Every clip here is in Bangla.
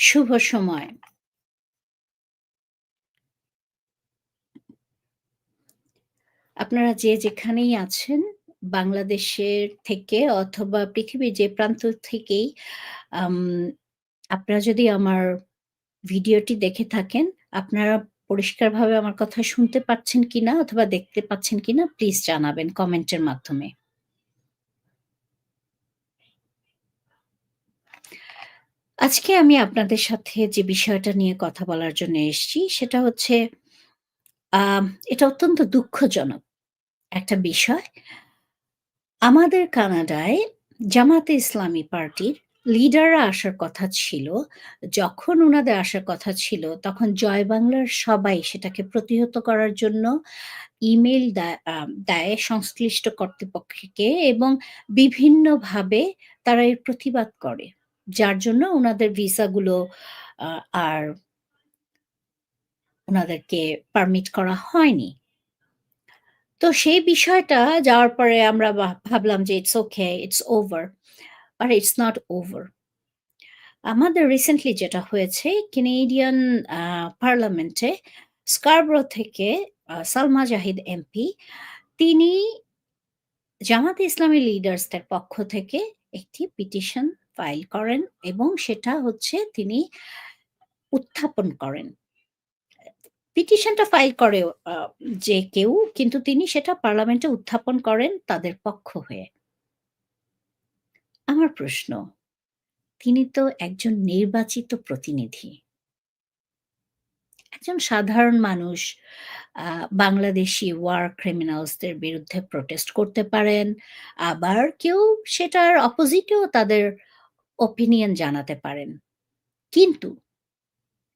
শুভ সময়। আপনারা যে যেখানেই আছেন, বাংলাদেশের থেকে অথবা পৃথিবীর যে প্রান্ত থেকেই আপনারা যদি আমার ভিডিওটি দেখে থাকেন, আপনারা পরিষ্কারভাবে আমার কথা শুনতে পাচ্ছেন কিনা অথবা দেখতে পাচ্ছেন কিনা প্লিজ জানাবেন কমেন্টের মাধ্যমে। আজকে আমি আপনাদের সাথে যে বিষয়টা নিয়ে কথা বলার জন্য এসছি, সেটা হচ্ছে এটা অত্যন্ত দুঃখজনক একটা বিষয়। আমাদের কানাডায় জামায়াতে ইসলামী পার্টির লিডাররা আসার কথা ছিল। যখন ওনাদের আসার কথা ছিল, তখন জয় বাংলার সবাই সেটাকে প্রতিহত করার জন্য ইমেল দেয় সংশ্লিষ্ট কর্তৃপক্ষকে এবং বিভিন্নভাবে তারা এর প্রতিবাদ করে। যার জন্য ওনাদের ভিসাগুলো আর ওনাদেরকে পারমিট করা হয়নি। তো সেই বিষয়টা যাওয়ার পরে আমরা ভাবলাম যে ইটস ওকে, ইটস ওভার। আর ইটস নট ওভার। আমাদের রিসেন্টলি যেটা হয়েছে কেনেডিয়ান পার্লামেন্টে স্কারব্রো থেকে সালমা জাহিদ এমপি তিনি জামায়াতে ইসলামী লিডার্সদের পক্ষ থেকে একটি পিটিশন ফাইল করেন এবং সেটা হচ্ছে তিনি উত্থাপন করেন। পিটিশনটা ফাইল করে যে কেউ কিন্তু তিনি সেটা পার্লামেন্টে উত্থাপন করেন তাদের পক্ষ হয়ে। আমার প্রশ্ন, তিনি তো একজন নির্বাচিত প্রতিনিধি। একজন সাধারণ মানুষ বাংলাদেশি ওয়ার ক্রিমিনালসদের বিরুদ্ধে প্রোটেস্ট করতে পারেন। আবার কেউ সেটার অপোজিটেও তাদের ওপিনিয়ন জানাতে পারেন। কিন্তু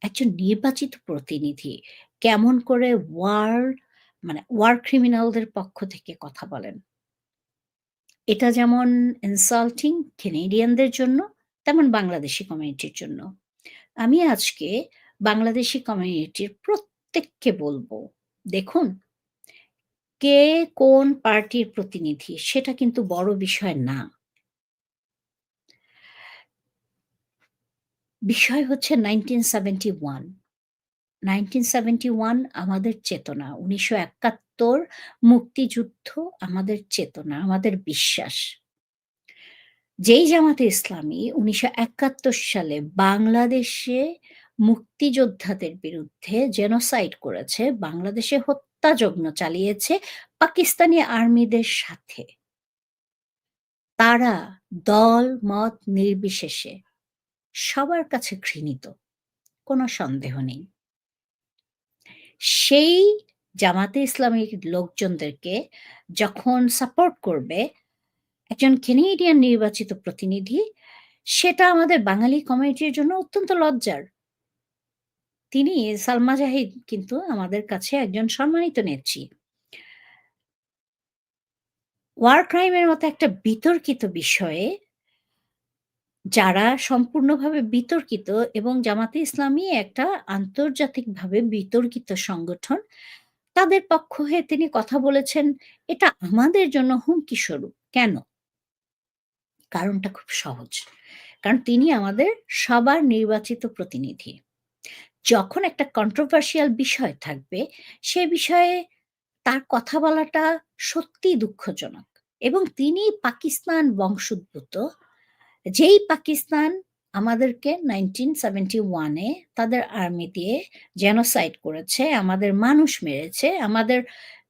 একজন নির্বাচিত প্রতিনিধি কেমন করে ওয়ার মানে ওয়ার ক্রিমিনালদের পক্ষ থেকে কথা বলেন? এটা যেমন ইনসাল্টিং কেনেডিয়ানদের জন্য, তেমন বাংলাদেশি কমিউনিটির জন্য। আমি আজকে বাংলাদেশি কমিউনিটির প্রত্যেককে বলব দেখুন কে কোন পার্টির প্রতিনিধি সেটা কিন্তু বড় বিষয় না। বিষয় হচ্ছে 1971 1971 আমাদের চেতনা। ১৯৭১ মুক্তিযুদ্ধ আমাদের চেতনা, আমাদের বিশ্বাস। যেই জামাতে ইসলামী ১৯৭১ সালে বাংলাদেশে মুক্তিযোদ্ধাদের বিরুদ্ধে জেনোসাইড করেছে, বাংলাদেশে হত্যাযজ্ঞ চালিয়েছে পাকিস্তানি আর্মিদের সাথে। তারা দল, মত নির্বিশেষে সবার কাছে ঘৃণিত। কোনো সন্দেহ নেই। সেই জামাতে ইসলামিক লোকজনদেরকে যখন সাপোর্ট করবে একজন কেনেডিয়ান নির্বাচিত প্রতিনিধি, সেটা আমাদের বাঙালি কমিউনিটির জন্য অত্যন্ত লজ্জার। তিনি সালমা জাহিদ কিন্তু আমাদের কাছে একজন সম্মানিত নেত্রী। ওয়ার ক্রাইমের মতো একটা বিতর্কিত বিষয়ে যারা সম্পূর্ণভাবে বিতর্কিত এবং জামাতে ইসলামী একটা আন্তর্জাতিকভাবে বিতর্কিত সংগঠন। তাদের পক্ষ হয়ে তিনি কথা বলেছেন, এটা আমাদের জন্য হুমকি স্বরূপ। কেন? কারণটা খুব সহজ। কারণ তিনি আমাদের সবার নির্বাচিত প্রতিনিধি। যখন একটা কন্ট্রোভার্সিয়াল বিষয় থাকবে, সে বিষয়ে তার কথা বলাটা সত্যিই দুঃখজনক এবং তিনি পাকিস্তান বংশোদ্ভূত। যেই পাকিস্তান আমাদেরকে নাইনটিন সেভেন্টি ওয়ানে তাদের আর্মি দিয়ে জেনোসাইড করেছে, আমাদের মানুষ মেরেছে, আমাদের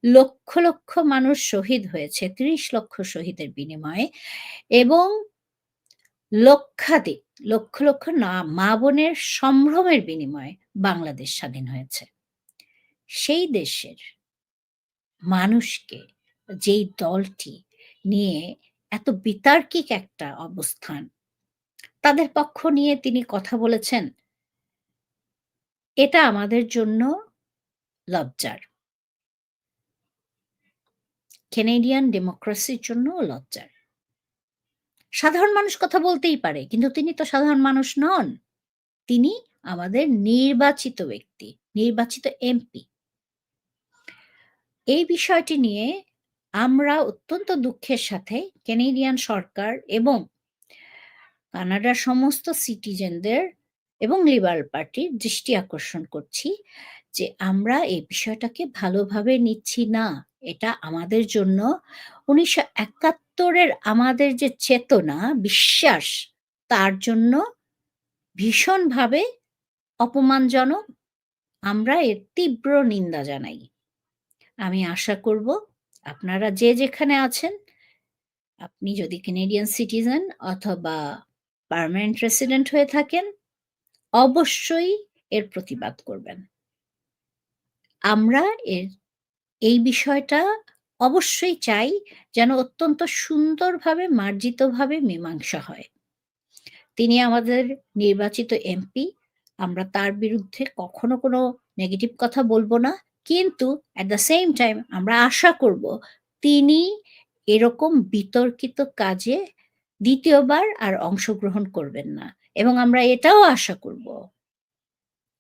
লক্ষ, লক্ষ মানুষ শহীদ হয়েছে ৩০ লক্ষ শহীদের বিনিময়ে এবং লক্ষাধিক লক্ষ, লক্ষ না মা-বোনের সম্ভ্রমের বিনিময়ে বাংলাদেশ স্বাধীন হয়েছে। সেই দেশের মানুষকে যেই দলটি নিয়ে এত বিতার্কিক একটা অবস্থান, তাদের পক্ষ নিয়ে তিনি কথা বলেছেন এটা আমাদের জন্য লজ্জার। কেনেডিয়ান ডেমোক্রেসির জন্য লজ্জার। সাধারণ মানুষ কথা বলতেই পারে, কিন্তু তিনি তো সাধারণ মানুষ নন। তিনি আমাদের নির্বাচিত ব্যক্তি, নির্বাচিত এমপি। এই বিষয়টি নিয়ে আমরা অত্যন্ত দুঃখের সাথে কেনেডিয়ান সরকার এবং কানাডার সমস্ত সিটিজেনদের এবং লিবারেল পার্টির দৃষ্টি আকর্ষণ করছি যে আমরা এই বিষয়টাকে ভালোভাবে নিচ্ছি না। এটা আমাদের জন্য উনিশশো এর আমাদের যে চেতনা, বিশ্বাস তার জন্য ভীষণভাবে অপমানজনক। আমরা এর তীব্র নিন্দা জানাই। আমি আশা করব আপনারা যে যেখানে আছেন, আপনি যদি কানাডিয়ান সিটিজেন অথবা পার্মানেন্ট রেসিডেন্ট হয়ে থাকেন, অবশ্যই এর প্রতিবাদ করবেন। আমরা এর এই বিষয়টা অবশ্যই চাই যেন অত্যন্ত সুন্দরভাবে মার্জিতভাবে মীমাংসা হয়। তিনি আমাদের নির্বাচিত এমপি। আমরা তার বিরুদ্ধে কখনো কোনো নেগেটিভ কথা বলব না। কিন্তু এট দ্য সেম টাইম আমরা আশা করব তিনি এরকম বিতর্কিত কাজে ২য় বার আর অংশগ্রহণ করবেন না। এবং আমরা এটাও আশা করব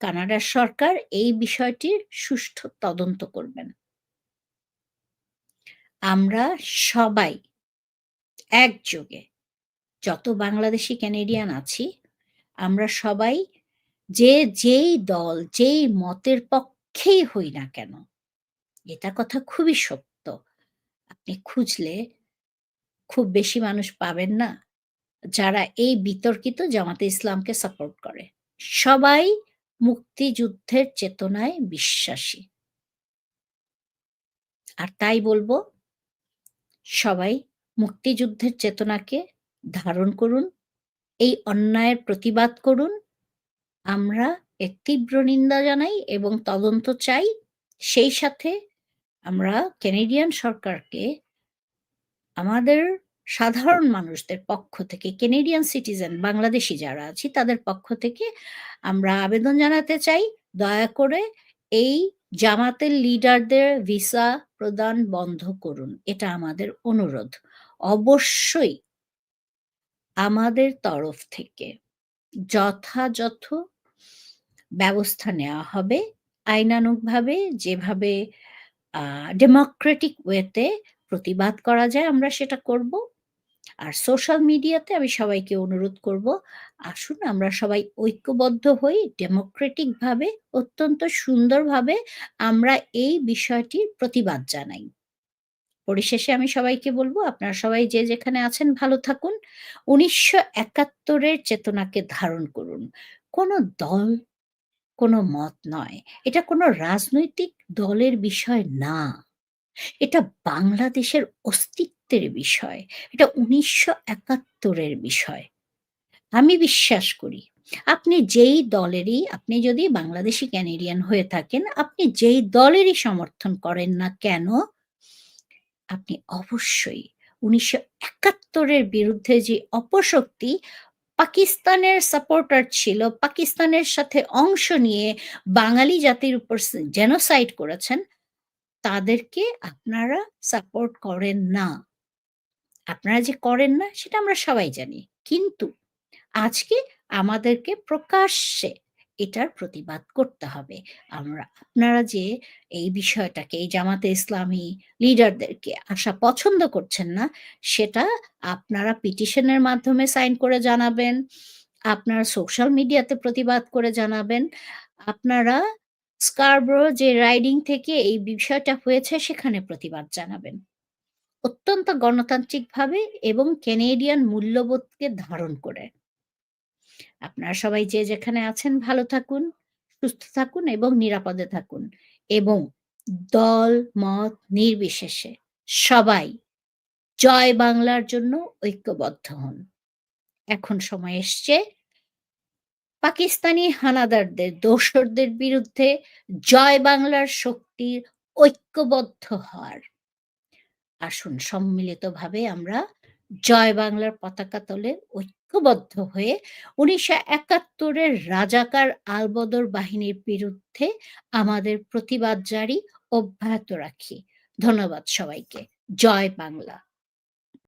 কানাডার সরকার এই বিষয়টির সুষ্ঠু তদন্ত করবেন। আমরা সবাই একযোগে যত বাংলাদেশি ক্যানেডিয়ান আছি, আমরা সবাই যে যেই দল, যেই মতের পক্ষেই হই না কেন, এটা কথা খুবই সত্য। আপনি খুঁজলে খুব বেশি মানুষ পাবেন না, যারা এই বিতর্কিত জামাতে ইসলামকে সাপোর্ট করে। সবাই মুক্তিযুদ্ধের চেতনায় বিশ্বাসী। আর তাই বলব সবাই মুক্তিযুদ্ধের চেতনাকে ধারণ করুন, এই অন্যায়ের প্রতিবাদ করুন। আমরা এর তীব্র নিন্দা জানাই এবং তদন্ত চাই। সেই সাথে আমরা ক্যানেডিয়ান সরকারকে আমাদের সাধারণ মানুষদের পক্ষ থেকে কেনেডিয়ান সিটিজেন বাংলাদেশি যারা আছি তাদের পক্ষ থেকে আমরা আবেদন জানাতে চাই, দয়া করে এই জামাতের লিডারদের ভিসা প্রদান বন্ধ করুন। এটা আমাদের অনুরোধ। অবশ্যই আমাদের তরফ থেকে যথাযথ ব্যবস্থা নেওয়া হবে। আইনানুগভাবে যেভাবে ডেমোক্রেটিক ওয়েতে প্রতিবাদ করা যায় আমরা সেটা করব। আর সোশ্যাল মিডিয়াতে আমি সবাইকে অনুরোধ করব, আসুন আমরা সবাই ঐক্যবদ্ধ হই ডেমোক্রেটিক ভাবে অত্যন্ত সুন্দরভাবে আমরা এই বিষয়টির প্রতিবাদ জানাই। পরিশেষে আমি সবাইকে বলব আপনারা সবাই যে যেখানে আছেন ভালো থাকুন। উনিশশো একাত্তরের চেতনাকে ধারণ করুন। কোনো দল, কোনো মত নয়। এটা কোনো রাজনৈতিক দলের বিষয় না। এটা বাংলাদেশের অস্তিত্বের বিষয়। এটা উনিশশো একাত্তরের বিষয়। আমি বিশ্বাস করি আপনি যেই দলেরই আপনি যদি বাংলাদেশি ক্যানেডিয়ান হয়ে থাকেন, আপনি যেই দলেরই সমর্থন করেন না কেন, আপনি অবশ্যই উনিশশো একাত্তরের বিরুদ্ধে যে অপশক্তি পাকিস্তানের সাপোর্টার ছিল, পাকিস্তানের সাথে অংশ নিয়ে বাঙালি জাতির উপর জেনোসাইড করেছেন, তাদেরকে আপনারা সাপোর্ট করেন না। আপনারা যে করেন না সেটা আমরা সবাই জানি। কিন্তু আজকে আমাদেরকে প্রকাশ্যে এটার প্রতিবাদ করতে হবে। আমরা আপনারা যে এই বিষয়টাকে এই জামাতে ইসলামী লিডারদেরকে আসা পছন্দ করছেন না, সেটা আপনারা পিটিশনের মাধ্যমে সাইন করে জানাবেন। আপনারা সোশ্যাল মিডিয়াতে প্রতিবাদ করে জানাবেন। আপনারা স্কারব্রো যে রাইডিং থেকে এই বিষয়টা হয়েছে সেখানে প্রতিবাদ জানাবেন। অত্যন্ত গণতান্ত্রিকভাবে এবং ক্যানেডিয়ান মূল্যবোধকে ধারণ করে। আপনারা সবাই যে যেখানে আছেন ভালো থাকুন, সুস্থ থাকুন এবং নিরাপদে থাকুন। এবং দল, মত নির্বিশেষে সবাই জয় বাংলার জন্য ঐক্যবদ্ধ হন। এখন সময় এসছে পাকিস্তানি হানাদারদের, দোসরদের বিরুদ্ধে জয় বাংলার শক্তির ঐক্যবদ্ধ হওয়ার। আসুন সম্মিলিতভাবে আমরা জয় বাংলার পতাকা তলে ঐক্যবদ্ধ হয়ে উনিশশো একাত্তরের রাজাকার আলবদর বাহিনীর বিরুদ্ধে আমাদের প্রতিবাদ জারি অব্যাহত রাখি। ধন্যবাদ সবাইকে। জয় বাংলা।